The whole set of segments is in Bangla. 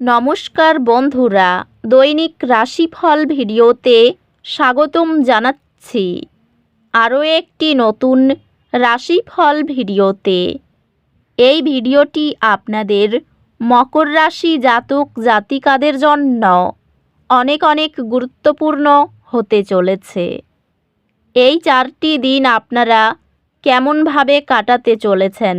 নমস্কার বন্ধুরা, দৈনিক রাশিফল ভিডিওতে স্বাগতম জানাচ্ছি। আরও একটি নতুন রাশিফল ভিডিওতে। এই ভিডিওটি আপনাদের মকর রাশি জাতক জাতিকাদের জন্য অনেক অনেক গুরুত্বপূর্ণ হতে চলেছে। এই চারটি দিন আপনারা কেমনভাবে কাটাতে চলেছেন?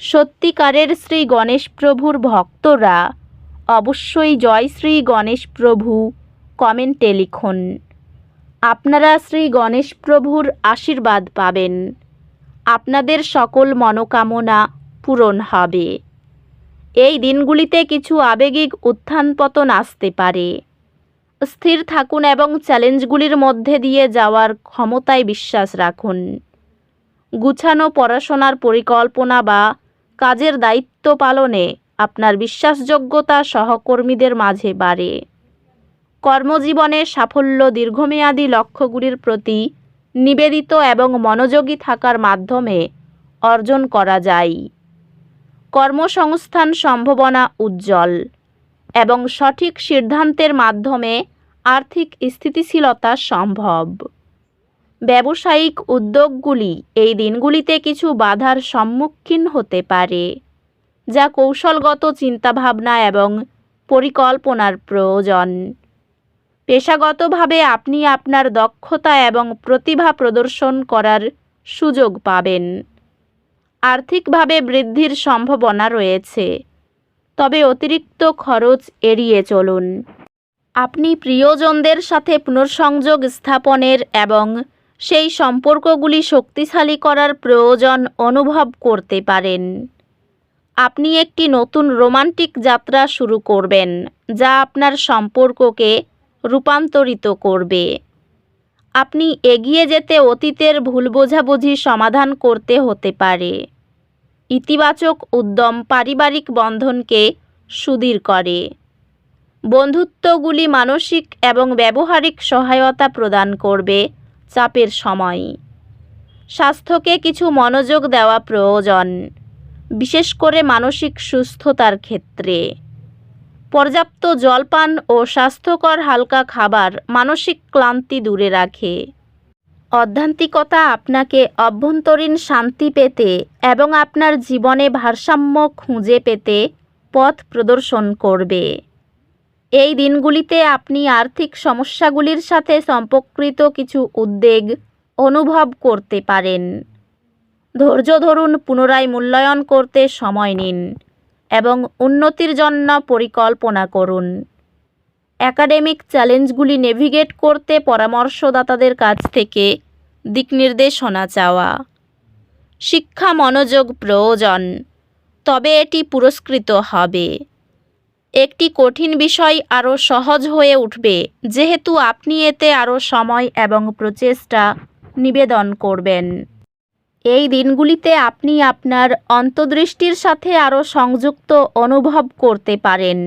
সত্যিকারের শ্রী গণেশ প্রভুর ভক্তরা অবশ্যই জয় শ্রী গণেশ প্রভু কমেন্টে লিখুন। আপনারা শ্রী গণেশ প্রভুর আশীর্বাদ পাবেন। আপনাদের সকল মনোকামনা পূরণ হবে। এই দিনগুলিতে কিছু আবেগিক উত্থান পতন আসতে পারে। স্থির থাকুন এবং চ্যালেঞ্জগুলির মধ্যে দিয়ে যাওয়ার ক্ষমতায় বিশ্বাস রাখুন। গুছানো পড়াশোনার পরিকল্পনা বা কাজের দায়িত্ব পালনে আপনার বিশ্বাসযোগ্যতা সহকর্মীদের মাঝে বাড়ে। কর্মজীবনে সাফল্য দীর্ঘমেয়াদী লক্ষ্যগুলির প্রতি নিবেদিত এবং মনোযোগী থাকার মাধ্যমে অর্জন করা যায়। কর্মসংস্থান সম্ভাবনা উজ্জ্বল এবং সঠিক সিদ্ধান্তের মাধ্যমে আর্থিক স্থিতিশীলতা সম্ভব। ব্যবসায়িক উদ্যোগগুলি এই দিনগুলিতে কিছু বাধার সম্মুখীন হতে পারে, যা কৌশলগত চিন্তাভাবনা এবং পরিকল্পনার প্রয়োজন। পেশাগতভাবে আপনি আপনার দক্ষতা এবং প্রতিভা প্রদর্শন করার সুযোগ পাবেন। আর্থিকভাবে বৃদ্ধির সম্ভাবনা রয়েছে, তবে অতিরিক্ত খরচ এড়িয়ে চলুন। আপনি প্রিয়জনদের সাথে পুনর্সংযোগ স্থাপনের এবং সেই সম্পর্কগুলি শক্তিশালী করার প্রয়োজন অনুভব করতে পারেন। আপনি একটি নতুন রোমান্টিক যাত্রা শুরু করবেন, যা আপনার সম্পর্ককে রূপান্তরিত করবে। আপনি এগিয়ে যেতে অতীতের ভুল বোঝাবুঝি সমাধান করতে হতে পারে। ইতিবাচক উদ্যম পারিবারিক বন্ধনকে সুদীর করে। বন্ধুত্বগুলি মানসিক এবং ব্যবহারিক সহায়তা প্রদান করবে। চাপের সময়। স্বাস্থ্যকে কিছু মনোযোগ দেওয়া প্রয়োজন, বিশেষ করে মানসিক সুস্থতার ক্ষেত্রে। পর্যাপ্ত জলপান ও স্বাস্থ্যকর হালকা খাবার মানসিক ক্লান্তি দূরে রাখে। অধ্যান্তিকতা আপনাকে অভ্যন্তরীণ শান্তি পেতে এবং আপনার জীবনে ভারসাম্য খুঁজে পেতে পথ প্রদর্শন করবে। এই দিনগুলিতে আপনি আর্থিক সমস্যাগুলির সাথে সম্পর্কিত কিছু উদ্বেগ অনুভব করতে পারেন। ধৈর্য ধরুন, পুনরায় মূল্যায়ন করতে সময় নিন এবং উন্নতির জন্য পরিকল্পনা করুন। একাডেমিক চ্যালেঞ্জগুলি নেভিগেট করতে পরামর্শদাতাদের কাছ থেকে দিকনির্দেশনা চাওয়া। শিক্ষা মনোযোগ প্রয়োজন, তবে এটি পুরস্কৃত হবে। একটি কঠিন বিষয় আরও সহজ হয়ে উঠবে, যেহেতু আপনি এতে আরও সময় এবং প্রচেষ্টা নিবেদন করবেন। এই দিনগুলিতে আপনি আপনার অন্তর্দৃষ্টির সাথে আরও সংযুক্ত অনুভব করতে পারেন।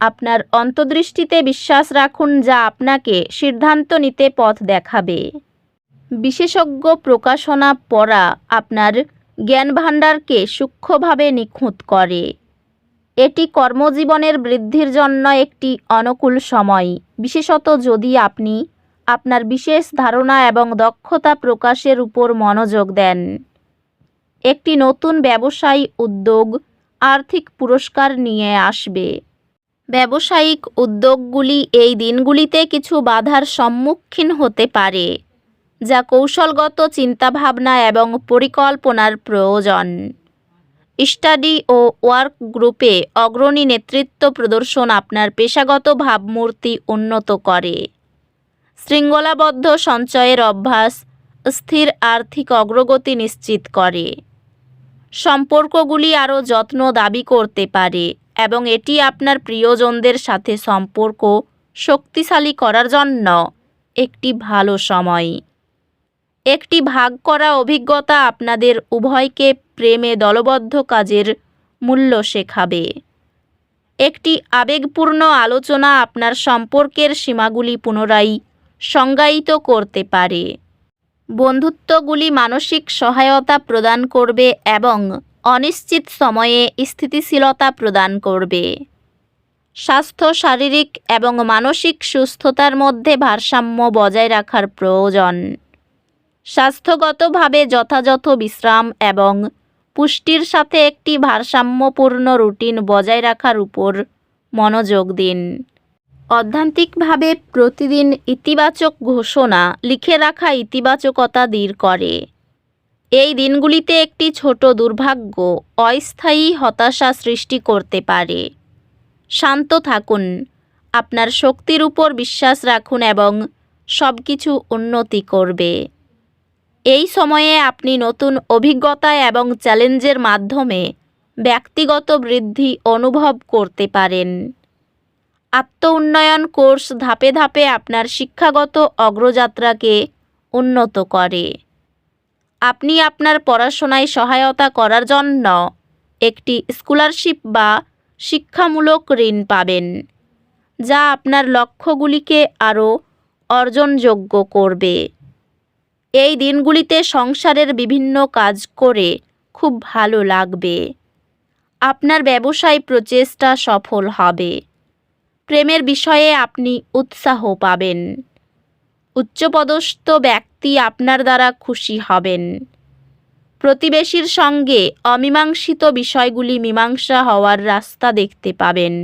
আপনার অন্তর্দৃষ্টিতে বিশ্বাস রাখুন যা আপনাকে সিদ্ধান্ত নিতে পথ দেখাবে। বিশেষজ্ঞ প্রকাশনা পড়া আপনার জ্ঞান ভাণ্ডারকে সূক্ষ্মভাবে নিখুঁত করে। এটি কর্মজীবনের বৃদ্ধির জন্য একটি অনুকূল সময়। বিশেষত যদি আপনি আপনার বিশেষ ধারণা এবং দক্ষতা প্রকাশের উপর মনোযোগ দেন। একটি নতুন ব্যবসায়ী উদ্যোগ আর্থিক পুরস্কার নিয়ে আসবে। ব্যবসায়িক উদ্যোগগুলি এই দিনগুলিতে কিছু বাধার সম্মুখীন হতে পারে, যা কৌশলগত চিন্তাভাবনা এবং পরিকল্পনার প্রয়োজন। স্টাডি ও ওয়ার্ক গ্রুপে অগ্রণী নেতৃত্ব প্রদর্শন আপনার পেশাগত ভাবমূর্তি উন্নত করে। শৃঙ্খলাবদ্ধ সঞ্চয়ের অভ্যাস স্থির আর্থিক অগ্রগতি নিশ্চিত করে। সম্পর্কগুলি আরও যত্ন দাবি করতে পারে এবং এটি আপনার প্রিয়জনদের সাথে সম্পর্ক শক্তিশালী করার জন্য একটি ভালো সময়। একটি ভাগ করা অভিজ্ঞতা আপনাদের উভয়কে প্রেমে দলবদ্ধ কাজের মূল্য শেখাবে। একটি আবেগপূর্ণ আলোচনা আপনার সম্পর্কের সীমাগুলি পুনরায় সংজ্ঞায়িত করতে পারে। বন্ধুত্বগুলি মানসিক সহায়তা প্রদান করবে এবং অনিশ্চিত সময়ে স্থিতিশীলতা প্রদান করবে। স্বাস্থ্য, শারীরিক এবং মানসিক সুস্থতার মধ্যে ভারসাম্য বজায় রাখার প্রয়োজন। স্বাস্থ্যগতভাবে যথাযথ বিশ্রাম এবং পুষ্টির সাথে একটি ভারসাম্যপূর্ণ রুটিন বজায় রাখার উপর মনোযোগ দিন। অধ্যান্তিকভাবে প্রতিদিন ইতিবাচক ঘোষণা লিখে রাখা ইতিবাচকতা দূর করে। এই দিনগুলিতে একটি ছোট দুর্ভাগ্য অস্থায়ী হতাশা সৃষ্টি করতে পারে। শান্ত থাকুন, আপনার শক্তির উপর বিশ্বাস রাখুন এবং সব কিছু উন্নতি করবে। এই সময়ে আপনি নতুন অভিজ্ঞতা এবং চ্যালেঞ্জের মাধ্যমে ব্যক্তিগত বৃদ্ধি অনুভব করতে পারেন। আত্ম উন্নয়ন কোর্স ধাপে ধাপে আপনার শিক্ষাগত অগ্রযাত্রাকে উন্নত করে। আপনি আপনার পড়াশোনায় সহায়তা করার জন্য একটি স্কলারশিপ বা শিক্ষামূলক ঋণ পাবেন, যা আপনার লক্ষ্যগুলিকে আরও অর্জনযোগ্য করবে। এই দিনগুলিতে সংসারের বিভিন্ন কাজ করে খুব ভালো লাগবে। আপনার ব্যবসায় প্রচেষ্টা সফল হবে। প্রেমের বিষয়ে আপনি উৎসাহ পাবেন। উচ্চপদস্থ ব্যক্তি আপনার দ্বারা খুশি হবেন। প্রতিবেশীর সঙ্গে অমীমাংসিত বিষয়গুলি মীমাংসা হওয়ার রাস্তা দেখতে পাবেন।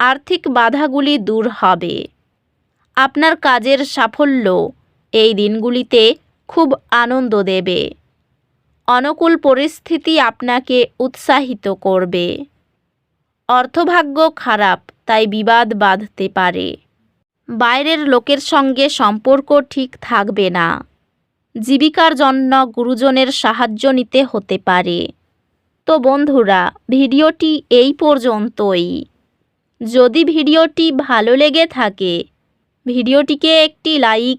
আর্থিক বাধাগুলি দূর হবে। আপনার কাজের সাফল্য এই দিনগুলিতে খুব আনন্দ দেবে। অনুকূল পরিস্থিতি আপনাকে উৎসাহিত করবে। অর্থভাগ্য খারাপ, তাই বিবাদ বাঁধতে পারে। বাইরের লোকের সঙ্গে সম্পর্ক ঠিক থাকবে না। জীবিকার জন্য গুরুজনের সাহায্য নিতে হতে পারে। তো বন্ধুরা, ভিডিওটি এই পর্যন্তই। যদি ভিডিওটি ভালো লেগে থাকে, ভিডিওটিকে একটি লাইক